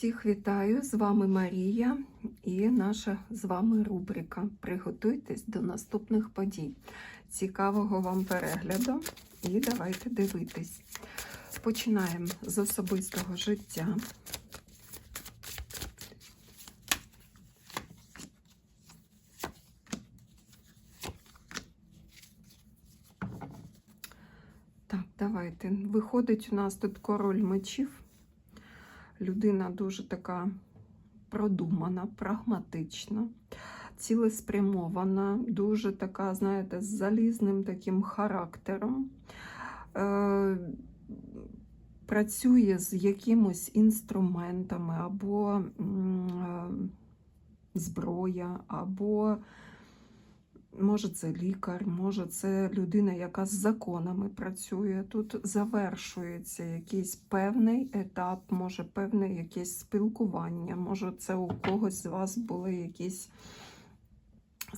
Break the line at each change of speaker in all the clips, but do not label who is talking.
Всіх вітаю! З вами Марія і наша з вами рубрика. Приготуйтесь до наступних подій. Цікавого вам перегляду і давайте дивитись. Починаємо з особистого життя. Так, давайте. Виходить у нас тут король мечів. Людина дуже така продумана, прагматична, цілеспрямована, дуже така, знаєте, з залізним таким характером. Е, Працює з якимось інструментами або е, зброя, або Може, це лікар, може, це людина, яка з законами працює. Тут завершується якийсь певний етап, може, певне якесь спілкування, може, це у когось з вас були якісь,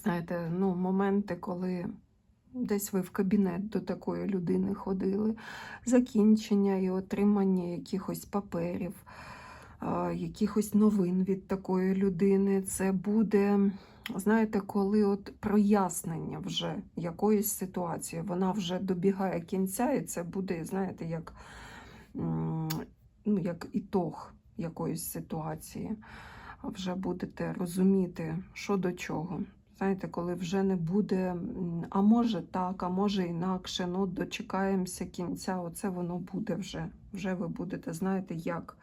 знаєте, ну, моменти, коли десь ви в кабінет до такої людини ходили, закінчення і отримання якихось паперів, якихось новин від такої людини. Це буде знаєте, коли от прояснення вже якоїсь ситуації, вона вже добігає кінця, і це буде, знаєте, як, ну, як ітог якоїсь ситуації. Вже будете розуміти, що до чого. Знаєте, коли вже не буде, а може так, а може інакше, ну дочекаємося кінця, оце воно буде вже. Вже ви будете, знаєте, як,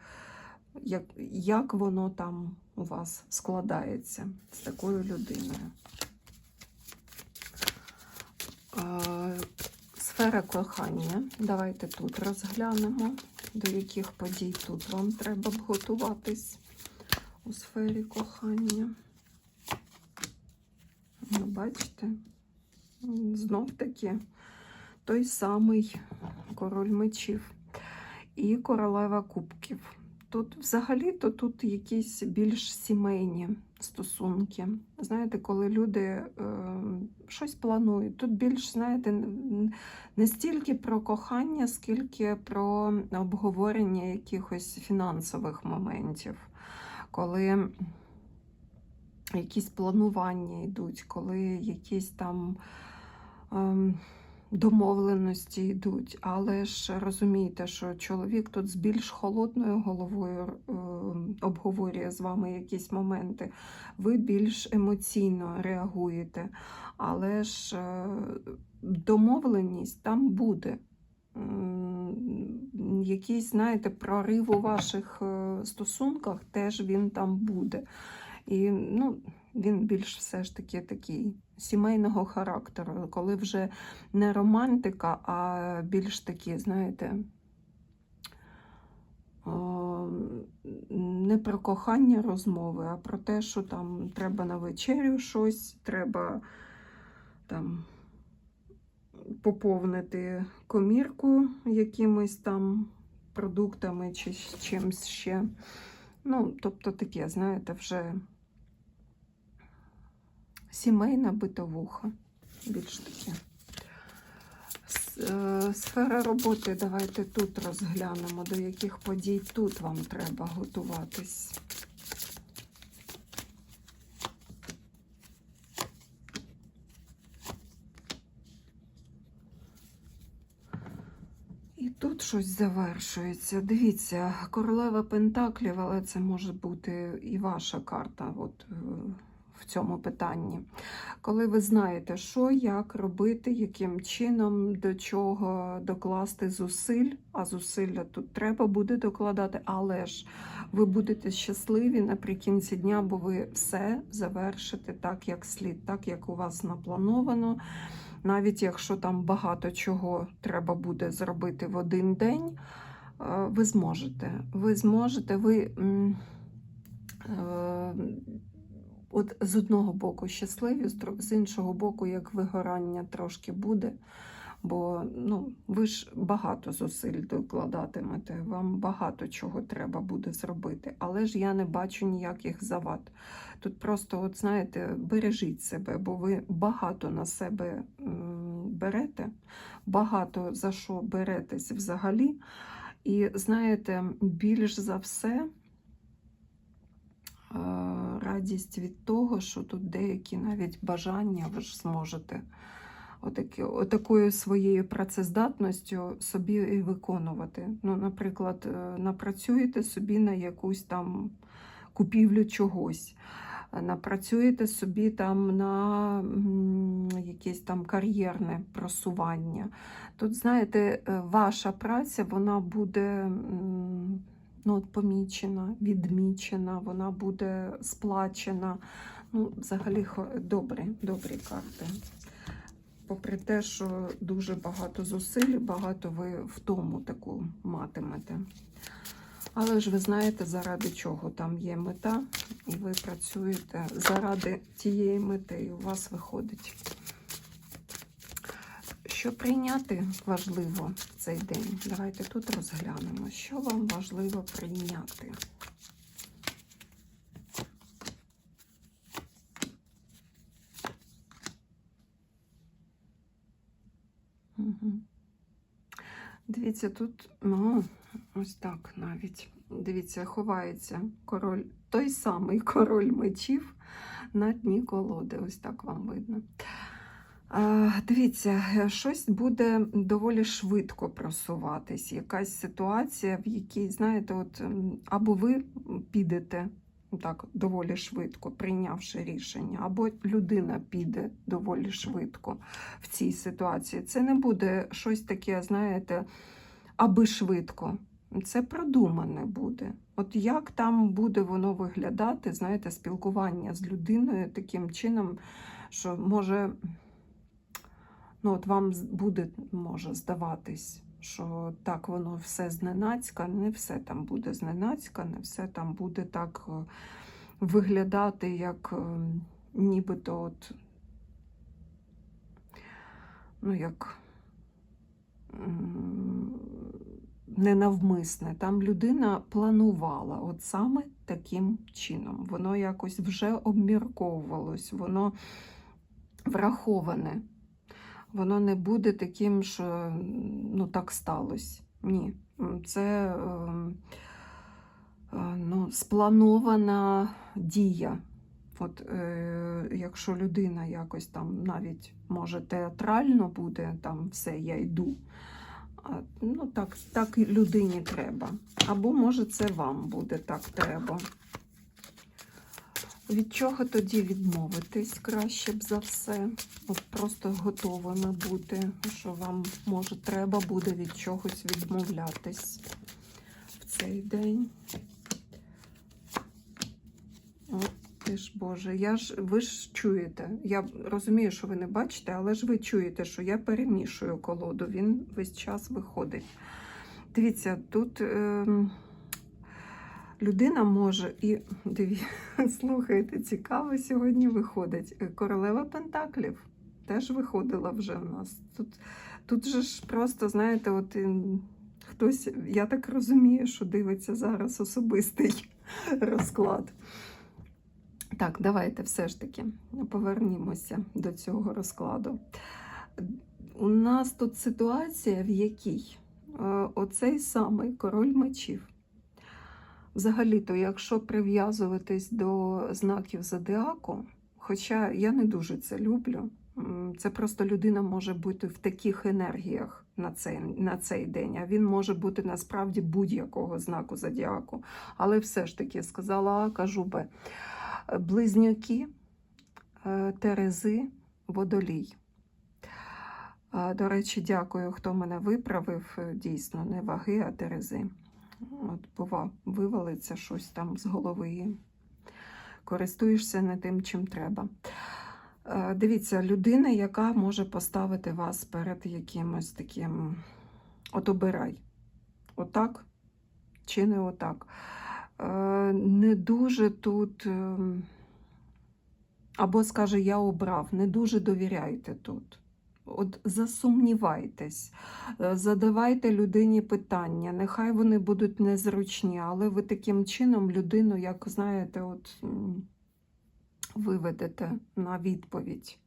як, як воно там у вас складається з такою людиною. Сфера кохання. Давайте тут розглянемо, до яких подій тут вам треба б готуватись у сфері кохання. Ну, бачите, знов таки той самий король мечів і королева кубків. Тут взагалі-то тут якісь більш сімейні стосунки. Знаєте, коли люди е, щось планують. Тут більш, знаєте, не стільки про кохання, скільки про обговорення якихось фінансових моментів, коли якісь планування йдуть, коли якісь там. ем, домовленості йдуть, але ж розумієте, що чоловік тут з більш холодною головою е, обговорює з вами якісь моменти, ви більш емоційно реагуєте, але ж е, домовленість там буде. Якийсь, знаєте, прорив у ваших е, стосунках теж він там буде. І ну, він більш все ж таки такий сімейного характеру, коли вже не романтика, а більш такі, знаєте, не про кохання розмови, а про те, що там треба на вечерю щось, треба там поповнити комірку якимись там продуктами чи з чимсь ще. Ну, тобто таке, знаєте, вже сімейна битовуха. Більш таке. Сфера роботи давайте тут розглянемо, до яких подій тут вам треба готуватись. І тут щось завершується. Дивіться, королева Пентаклів, але це може бути і ваша карта от, е, в цьому питанні. Коли ви знаєте, що, як робити, яким чином, до чого докласти зусиль, а зусилля тут треба буде докладати, але ж ви будете щасливі наприкінці дня, бо ви все завершите так, як слід, так, як у вас наплановано. Навіть якщо там багато чого треба буде зробити в один день, е, ви зможете. Ви зможете, ви е, от з одного боку щасливі, з іншого боку, як вигорання трошки буде. Бо ну, ви ж багато зусиль докладатимете, вам багато чого треба буде зробити, але ж я не бачу ніяких завад. Тут просто, от знаєте, бережіть себе, бо ви багато на себе берете, багато за що беретесь взагалі. І знаєте, більш за все, радість від того, що тут деякі навіть бажання ви ж зможете отакі, отакою своєю працездатністю собі і виконувати. Ну, наприклад, е, напрацюєте собі на якусь там купівлю чогось. Напрацюєте собі там на якесь там кар'єрне просування. Тут, знаєте, е, ваша праця вона буде ну, от помічена, відмічена, вона буде сплачена. Ну, взагалі добрі, добрі карти. Попри те, що дуже багато зусиль, багато ви втому таку матимете. Але ж ви знаєте, заради чого там є мета, і ви працюєте заради тієї мети, і у вас виходить. Що прийняти важливо в цей день? Давайте тут розглянемо, що вам важливо прийняти. Дивіться, тут ну, ось так навіть. Дивіться, ховається король, той самий король мечів на дні колоди. Ось так вам видно. Дивіться, е, щось буде доволі швидко просуватись. Якась ситуація, в якій, знаєте, от або ви підете так доволі швидко, прийнявши рішення, або людина піде доволі швидко в цій ситуації. Це не буде щось таке, знаєте, аби швидко. Це продумане буде. От як там буде воно виглядати, знаєте, спілкування з людиною таким чином, що може, ну от вам буде може здаватись, що так воно все зненацька, не все там буде зненацька, не все там буде так е, виглядати, як е, нібито от, ну як ненавмисне. Там людина планувала от саме таким чином. Воно якось вже обмірковувалось, воно враховане. Воно не буде таким, що ну, так сталося. Ні. Це ем, е, ну, спланована дія. От, е, якщо людина якось там навіть може театрально буде, там все, я йду. Ну, так, так людині треба. Або може це вам буде так треба. Від чого тоді відмовитись краще б за все? От просто готовими бути, що вам може треба буде від чогось відмовлятись в цей день. От ти ж Боже, я ж ви ж чуєте. Я розумію, що ви не бачите, але ж ви чуєте, що я перемішую колоду. Він весь час виходить. Дивіться, тут. Е Людина може і диві, слухайте, цікаво сьогодні виходить. Е, Королева Пентаклів теж виходила вже в нас. Тут, тут же ж просто, знаєте, от хтось, я так розумію, що дивиться зараз особистий розклад. Так, давайте все ж таки повернімося до цього розкладу. У нас тут ситуація, в якій е, оцей самий король мечів. Взагалі-то, якщо прив'язуватись до знаків зодіаку, хоча я не дуже це люблю, це просто людина може бути в таких енергіях на цей, на цей день, а він може бути насправді будь-якого знаку зодіаку. Але все ж таки сказала А, кажу Б. Близнюки, е, Терези, водолій. До речі, дякую, хто мене виправив. Е, Дійсно, не ваги, а терези. От, бува, вивалиться щось там з голови. Користуєшся не тим, чим треба. Е, Дивіться, людина, яка може поставити вас перед якимось таким. От обирай. Отак чи не отак. Е, Не дуже тут. ем, Або скаже, я обрав, не дуже довіряйте тут. От засумнівайтесь, е, задавайте людині питання. Нехай вони будуть незручні, але ви таким чином людину, як знаєте, от виведете на відповідь.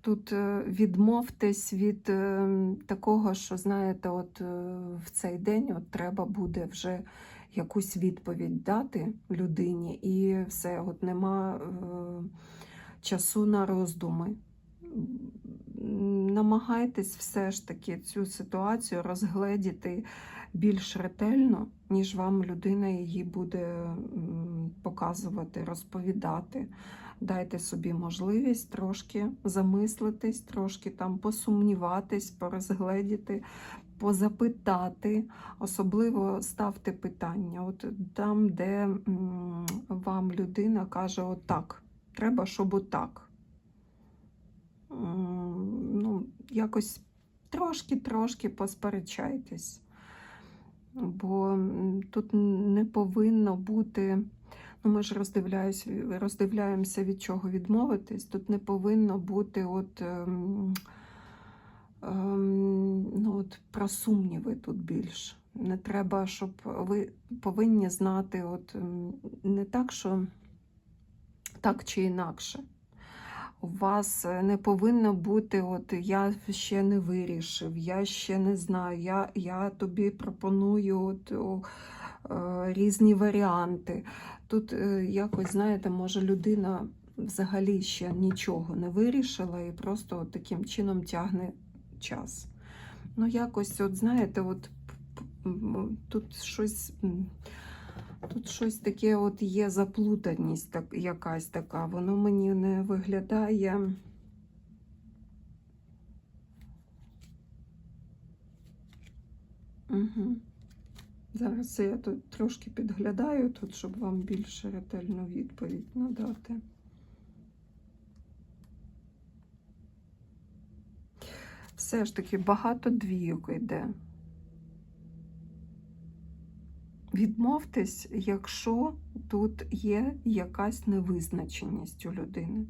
Тут е, відмовтесь від е, такого, що знаєте, от в цей день от треба буде вже якусь відповідь дати людині, і все, от нема часу на роздуми. Намагайтесь все ж таки цю ситуацію розгледіти більш ретельно, ніж вам людина її буде показувати, розповідати. Дайте собі можливість трошки замислитись, трошки там посумніватись, порозгледіти, позапитати. Особливо ставте питання. От там, де вам людина каже, отак, треба, щоб отак. Ну, якось трошки-трошки посперечайтесь. Бо тут не повинно бути. Ну, ми ж роздивляємося, від чого відмовитись. Тут не повинно бути от, ем, ем, ну, от про сумніви тут більш. Не треба, щоб ви повинні знати, от не так, що так чи інакше. У вас е, не повинно бути, от я ще не вирішив, я ще не знаю, я, я тобі пропоную от, о, е, різні варіанти. Тут е, якось, знаєте, може людина взагалі ще нічого не вирішила і просто от таким чином тягне час. Ну, якось, от знаєте, от тут щось. Тут щось таке от є заплутаність так, якась така. Воно мені не виглядає. Угу. Зараз я тут трошки підглядаю, тут, щоб вам більш ретельну відповідь надати. Все ж таки багато двійок йде. Відмовтесь, якщо тут є якась невизначеність у людини.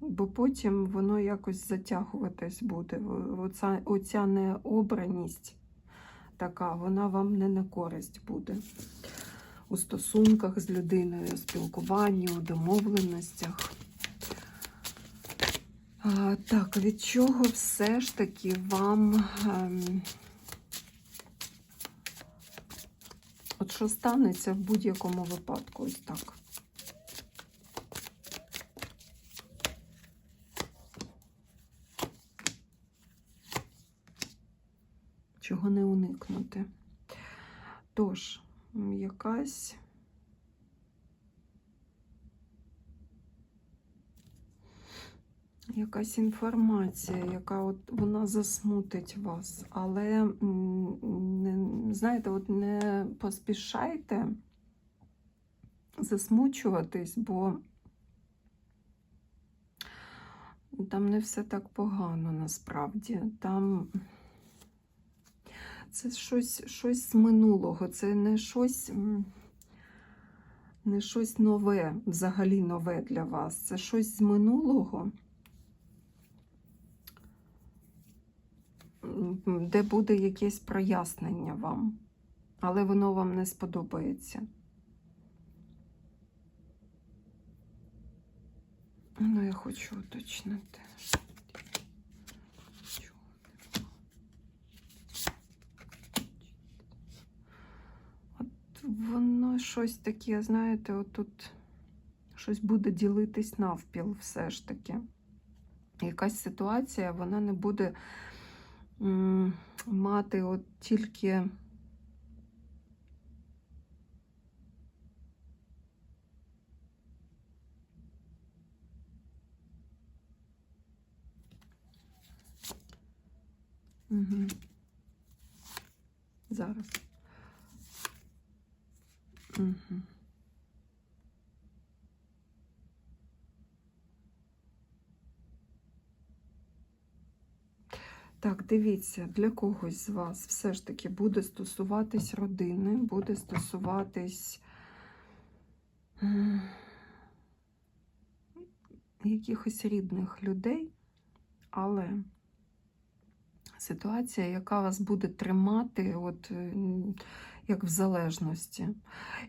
Бо потім воно якось затягуватись буде. Оця, оця необраність така, вона вам не на користь буде у стосунках з людиною, у спілкуванні, у домовленостях. А, так, від чого все ж таки вам. Ем, От що станеться в будь-якому випадку, ось так. Чого не уникнути. Тож, якась якась інформація, яка от вона засмутить вас, але не, знаєте, от не поспішайте засмучуватись, бо там не все так погано насправді. Там це щось, щось з минулого, це не щось. Не щось нове, взагалі нове для вас. Це щось з минулого. Де буде якесь прояснення вам, але воно вам не сподобається. Ну, я хочу уточнити. От воно щось таке, знаєте, отут щось буде ділитись навпіл все ж таки. Якась ситуація, вона не буде мати от тільки Угу. Зараз. Угу. Так, дивіться, для когось з вас все ж таки буде стосуватись родини, буде стосуватись якихось рідних людей, але ситуація, яка вас буде тримати, от як в залежності.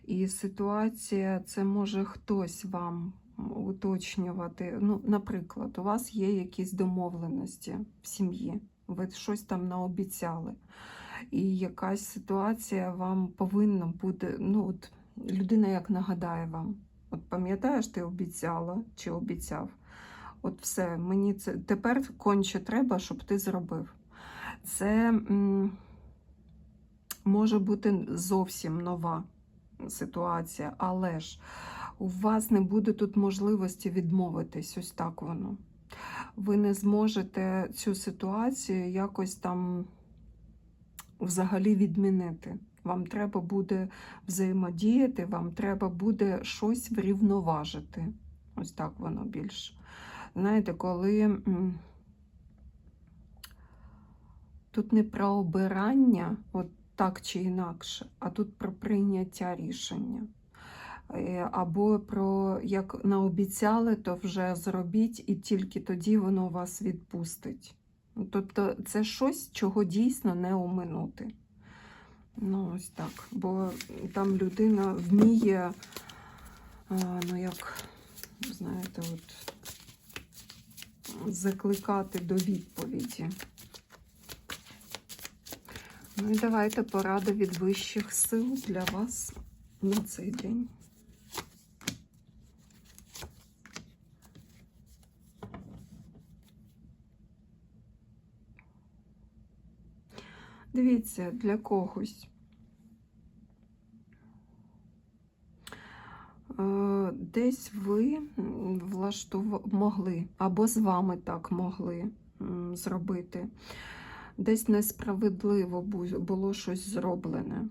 І ситуація, це може хтось вам уточнювати. Ну, наприклад, у вас є якісь домовленості в сім'ї ви щось там наобіцяли. і якась ситуація вам повинна бути. Ну, от людина як нагадає вам. От пам'ятаєш, ти обіцяла чи обіцяв? От все, мені це тепер конче треба, щоб ти зробив. Це м, може бути зовсім нова ситуація, але ж у вас не буде тут можливості відмовитись, ось так воно. Ви не зможете цю ситуацію якось там взагалі відмінити. Вам треба буде взаємодіяти, вам треба буде щось врівноважити. Ось так воно більш. Знаєте, коли тут не про обирання, от так чи інакше, а тут про прийняття рішення. Е, Або про як наобіцяли, то вже зробіть, і тільки тоді воно вас відпустить. Ну, Тобто це щось, чого дійсно не оминути. Ну, ось так. Бо там людина вміє, ну як, знаєте, от закликати до відповіді. Ну і давайте порада від вищих сил для вас на цей день. Дивіться, для когось. Е, Десь ви влаштув... могли, або з вами так могли зробити. Десь несправедливо було щось зроблене.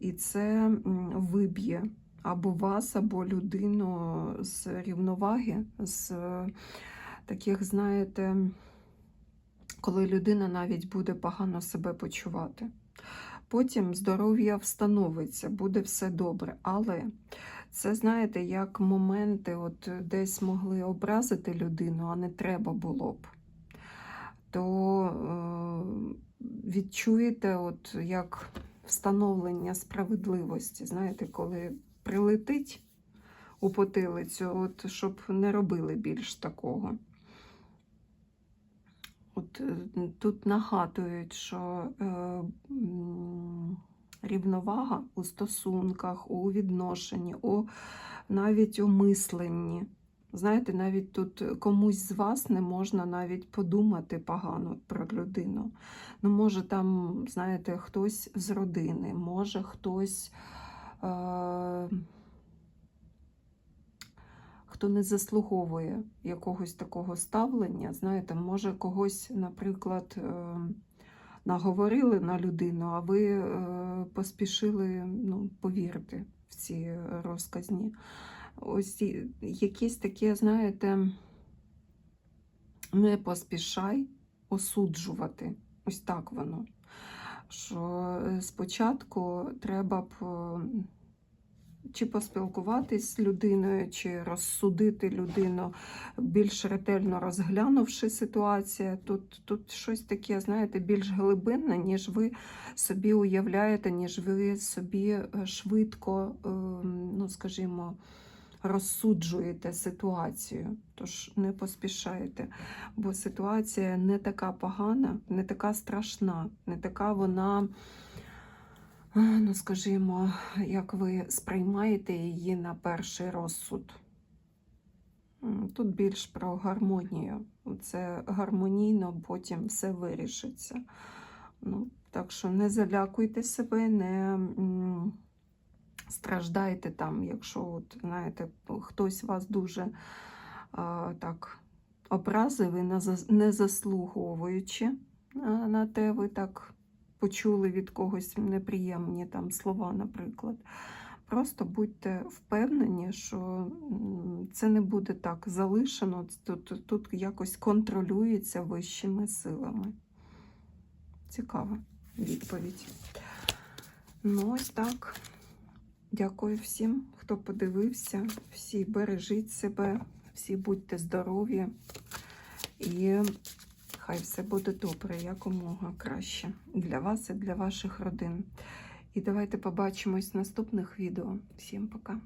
І це виб'є або вас, або людину з рівноваги, з таких, знаєте, коли людина навіть буде погано себе почувати. Потім здоров'я встановиться, буде все добре. Але це, знаєте, як моменти, от десь могли образити людину, а не треба було б. То е, відчуєте, от як встановлення справедливості, знаєте, коли прилетить у потилицю, от, щоб не робили більш такого. От е, тут нагадують, що е, рівновага у стосунках, у відношенні, у, навіть у мисленні. Знаєте, навіть тут комусь з вас не можна навіть подумати погано про людину. Ну, може, там, знаєте, хтось з родини, може хтось. Е, хто не заслуговує якогось такого ставлення, знаєте, може когось, наприклад, е, наговорили на людину, а ви е, поспішили ну, повірити в ці розказні. Ось якісь таке, знаєте, не поспішай осуджувати. Ось так воно. Що е, спочатку треба б чи поспілкуватись з людиною, чи розсудити людину, більш ретельно розглянувши ситуацію. Тут, тут щось таке, знаєте, більш глибинне, ніж ви собі уявляєте, ніж ви собі е, швидко, е, ну, скажімо, розсуджуєте ситуацію. Тож не поспішайте, бо ситуація не така погана, не така страшна, не така вона ну, скажімо, як ви сприймаєте її на перший розсуд. Тут більш про гармонію. Це гармонійно, потім все вирішиться. Ну, так що не залякуйте себе, не страждайте там, якщо, от, знаєте, хтось вас дуже а, так образив і не заслуговуючи на те, ви так почули від когось неприємні там слова, наприклад. Просто будьте впевнені, що це не буде так залишено, тут, тут якось контролюється вищими силами. Цікава відповідь. Ну, ось так. Дякую всім, хто подивився. Всі бережіть себе, всі будьте здорові і хай все буде добре, якомога краще для вас і для ваших родин. І давайте побачимось в наступних відео. Всім пока!